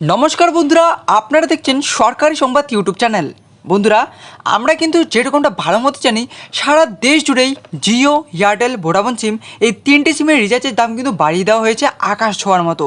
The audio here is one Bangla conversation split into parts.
নমস্কার বন্ধুরা, আপনারা দেখছেন সরকারি সংবাদ ইউটিউব চ্যানেল। বন্ধুরা, আমরা কিন্তু যেরকমটা ভালো মতো জানি, সারা দেশ জুড়েই জিও, এয়ারটেল, ভোডাফোন সিম, এই তিনটি সিমের রিচার্জের দাম কিন্তু বাড়িয়ে দেওয়া হয়েছে আকাশ ছোঁয়ার মতো।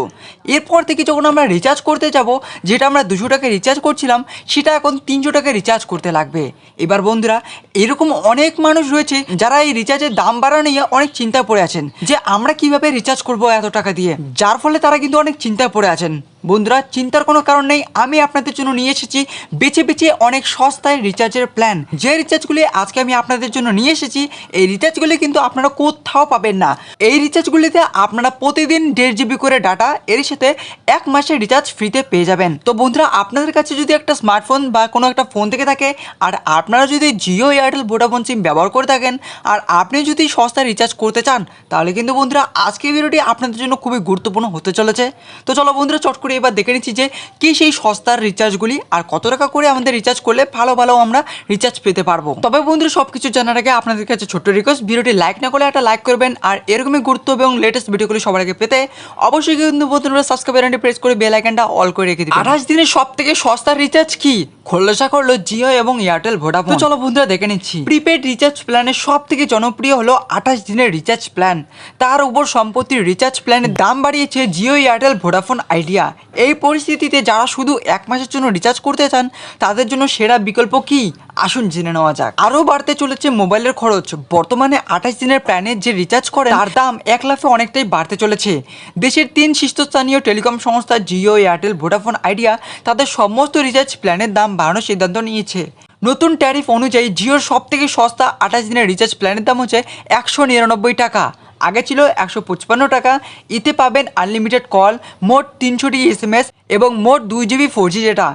এরপর থেকে যখন আমরা রিচার্জ করতে যাব, যেটা আমরা দুশো টাকা রিচার্জ করছিলাম, সেটা এখন তিনশো টাকা রিচার্জ করতে লাগবে। এবার বন্ধুরা, এরকম অনেক মানুষ রয়েছে, যারা এই রিচার্জের দাম বাড়া নিয়ে অনেক চিন্তায় পড়ে আছেন, যে আমরা কীভাবে রিচার্জ করব এত টাকা দিয়ে? যার ফলে তারা কিন্তু অনেক চিন্তায় পড়ে আছেন। বন্ধুরা, চিন্তার কোনো কারণ নেই, আমি আপনাদের জন্য নিয়ে এসেছি বেছে বেছে অনেক সস্তায় রিচার্জের প্ল্যান যে রিচার্জগুলি আজকে আমি আপনাদের জন্য নিয়ে এসেছি, এই রিচার্জগুলি কিন্তু আপনারা কোথাও পাবেন না। এই রিচার্জগুলিতে আপনারা প্রতিদিন দেড় জিবি করে ডাটা এর সাথে এক মাসের রিচার্জ ফ্রিতে পেয়ে যাবেন। তো বন্ধুরা, আপনাদের কাছে যদি একটা স্মার্টফোন বা কোনো একটা ফোন থেকে থাকে, আর আপনারা যদি জিও এয়ারটেল ভোডাফোন সিম ব্যবহার করে থাকেন, আর আপনি যদি সস্তায় রিচার্জ করতে চান, তাহলে কিন্তু বন্ধুরা, আজকের ভিডিওটি আপনাদের জন্য খুবই গুরুত্বপূর্ণ হতে চলেছে। তো চলো বন্ধুরা, চট করে এবার দেখে নিচ্ছি যে কী সেই সস্তার রিচার্জগুলি আর কত টাকা করে আমাদের রিচার্জ করলে ভালো ভালো আমরা রিচার্জ পেতে পারব। তবে বন্ধুরা সব কিছু জানার আগে আপনাদের কাছে ছোট্ট রিকোয়েস্ট ভিডিওটি লাইক না করলে একটা লাইক করবেন আর এরকমই গুরুত্ব এবং লেটেস্ট ভিডিওগুলি সবার আগে পেতে অবশ্যই কিন্তু বন্ধুরা সাবস্ক্রাইব প্রেস করে বেল আইকনটা অল করে রেখে দিন আঠাশ দিনের সব থেকে সস্তার রিচার্জ কি? খোলসা করল জিও এবং এয়ারটেল ভোডাফোন। চলো বন্ধুরা দেখে নিচ্ছি। প্রিপেড রিচার্জ প্ল্যানের সব থেকে জনপ্রিয় হলো আঠাশ দিনের রিচার্জ প্ল্যান। তার উপর সম্পত্তির রিচার্জ প্ল্যানের দাম বাড়িয়েছে জিও এয়ারটেল ভোডাফোন আইডিয়া। এই পরিস্থিতিতে যারা শুধু এক মাসের জন্য রিচার্জ করতে চান তাদের জন্য সেরা বিকল্প কি? আসুন জেনে নেওয়া যাক। আরও বাড়তে চলেছে মোবাইলের খরচ। বর্তমানে আঠাশ দিনের প্ল্যানের যে রিচার্জ করে তার দাম এক লাফে অনেকটাই বাড়তে চলেছে। দেশের তিন শীর্ষস্থানীয় টেলিকম সংস্থা জিও এয়ারটেল ভোডাফোন আইডিয়া তাদের সমস্ত রিচার্জ প্ল্যানের দাম বাড়ানোর সিদ্ধান্ত নিয়েছে। নতুন ট্যারিফ অনুযায়ী জিওর সব থেকে সস্তা আঠাশ দিনের রিচার্জ প্ল্যানের দাম হচ্ছে একশো নিরানব্বই টাকা। আগে ছিল একশো পঁচপান্ন টাকা। এতে পাবেন আনলিমিটেড কল, মোট তিনশোটি এস এস এবং মোট দুই জিবি ফোর জি ডেটা।